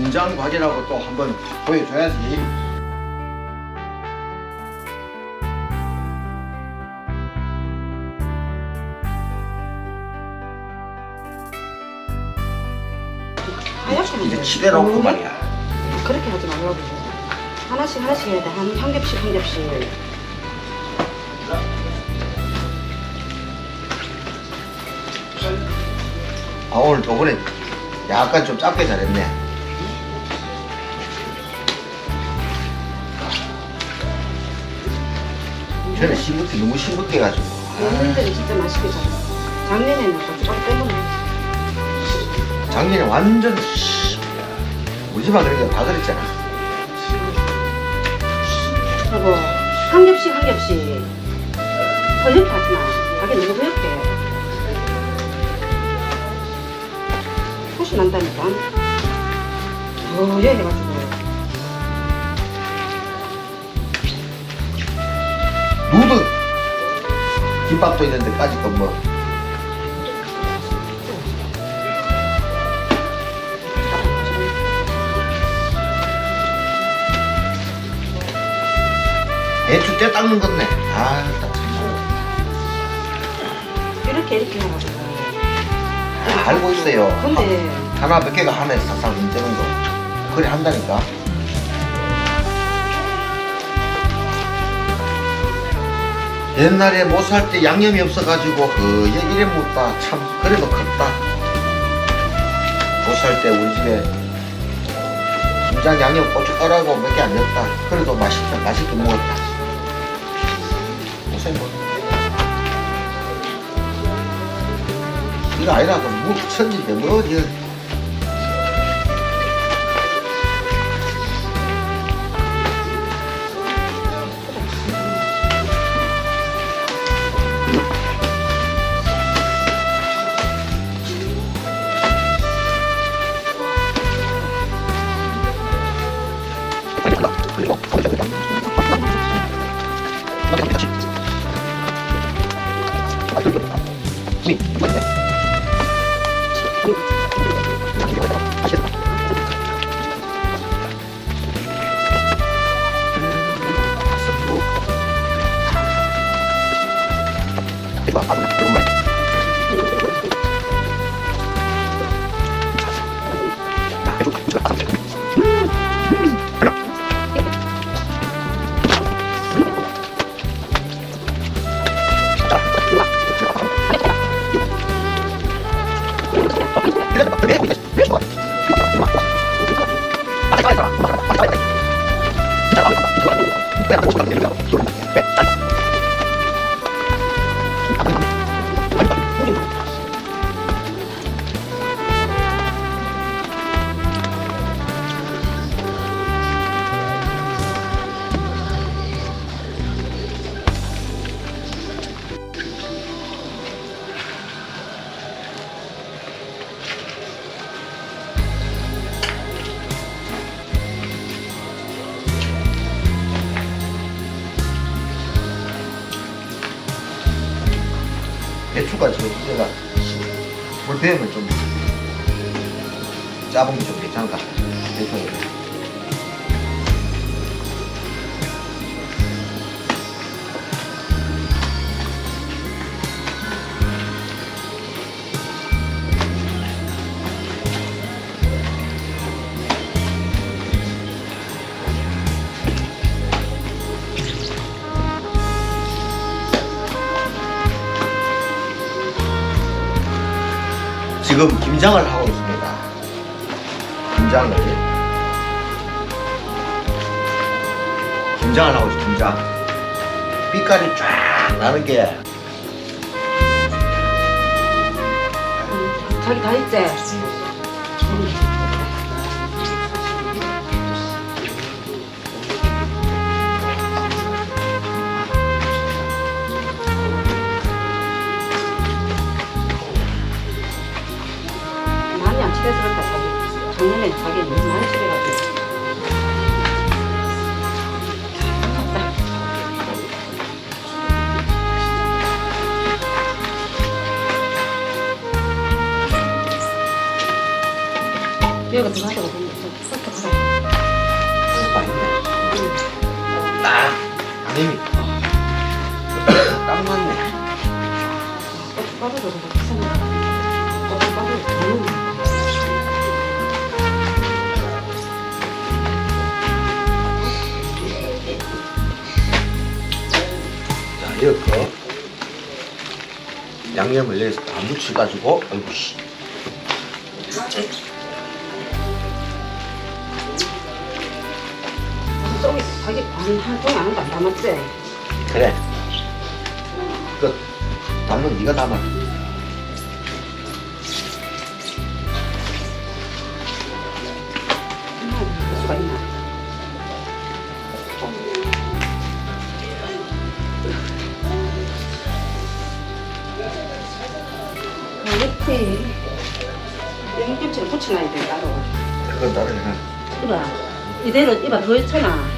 하나씩. 또 김장 과제라고 또 한번 보여줘야지. 이제. 치대놓고 음, 말이야. 그렇게 하지 말라고. 하나씩 하나씩 해야 돼. 한, 한 겹씩 한 겹씩. 아 오늘 저번에 약간 좀 짧게 잘했네. 저는 싱겁게 너무 싱겁게 해가지고. 어머님들이 진짜 맛있게 잘했어. 작년에는 고춧가루 때문에. 작년에 완전 씨, 우리 집안 그러니까 다 그랬잖아. 그리고 한 겹씩 한 겹씩. 허옇게 하지 마. 가게 너무 허옇게. 소시 난다니까. 허옇게 해가지고. 김밥도 있는데 까짓 거뭐 배추 떼 닦는 건네. 아, 나 참. 이렇게 이렇게. 다 알고 있어요. 근데 하나 몇 개가 하나에 싹싹 문대는 거. 그래 한다니까. 옛날에 못 살 때 양념이 없어가지고 그 이래 못다 참 그래도 컸다. 못 살 때 우리 집에 김장 양념 고춧가루하고 몇 개 안 넣었다. 그래도 맛있다 맛있게 먹었다. 고생 뭐. 이거 아니라도 뭐 천진데 뭐 이거. 你。っっちゃってる。 배추가 지금 물 배우면 좀 짜본 게 좀 괜찮다. 배 지금 김장을 하고 있습니다. 김장을 김장을 하고 있어 김장. 빛깔이 쫙 나는 게 음, 자기 다? 많 여기가 들어가다가 보면. 딱 아님이 딱 맞네. 너무 자 이렇게 양념을 여기서 다 묻혀가지고 아이고 씨. 반한 통이 아는 거안 담았지? 그래. 그 담는 네가 담아. 할 수가 있나? 이렇게 양념치를 붙여놔야 돼 따로. 그건 다른 해. 이봐 이대로 이봐 더 했잖아.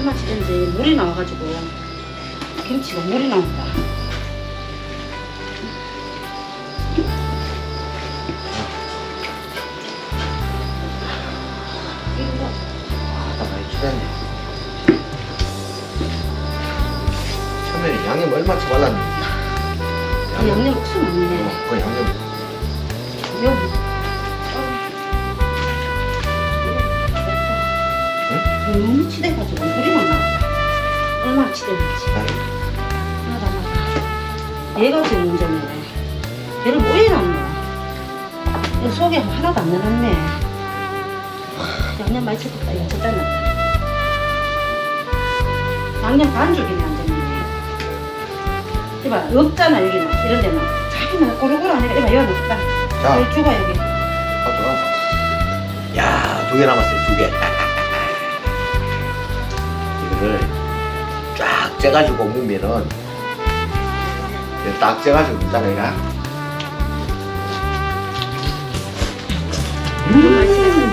얼마 지는지 물이 나와가지고 김치가 물이 나온다. 아 많이 줄였네. 처음에 양념 얼마 쳐 발랐는지. 아, 양념 억수 많네. 어, 그 양념. 여기. 치대는지. 맞아, 맞아. 얘가 지금 문제네. 얘를 뭐 해 놨노? 얘 속에 하나도 안 넣었네. 하, 양념 많이 쳤다. 이거 진짜 나 양념 반죽이네, 안 됐네. 이봐, 없잖아, 여기는. 이런 데는. 자기는 고루고루 하니까, 이봐, 여기 없다. 자, 여기 죽어, 여기. 가져와. 야, 두 개 남았어요, 두 개. 이거를 무면은 이렇게 딱 째가지고 있잖아, 얘가. 너무 맛있네.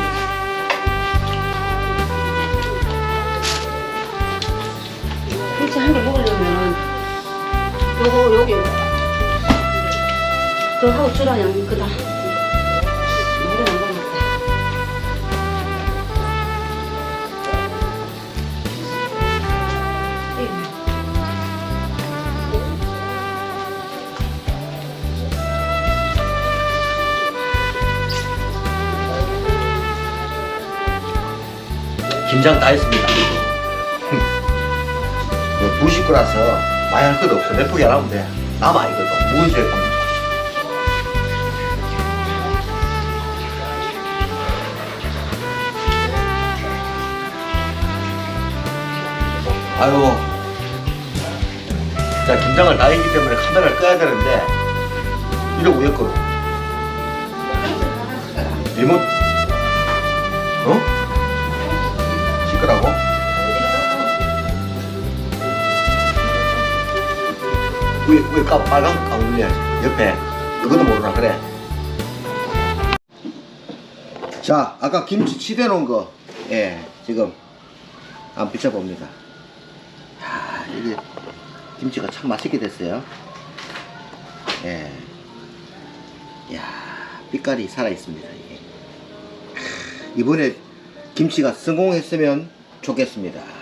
김치 한개 먹으려면 요거 여기 그 하고 주라 양 그다 김장 다 했습니다. 뭐 부식구라서 많이 할 없어. 몇 포기 안 하면 돼. 남아, 이것도. 무은수에 가면. 아유. 자, 김장을 다 했기 때문에 카메라를 꺼야 되는데, 이러고 왜 꺼? 리모 왜, 왜 까, 빨간 거 까울려? 옆에. 이것도 모르나, 그래. 자, 아까 김치 치대 놓은 거, 예, 지금, 한번 비춰봅니다. 야 이게, 김치가 참 맛있게 됐어요. 예. 야 빛깔이 살아있습니다, 이게. 이번에 김치가 성공했으면 좋겠습니다.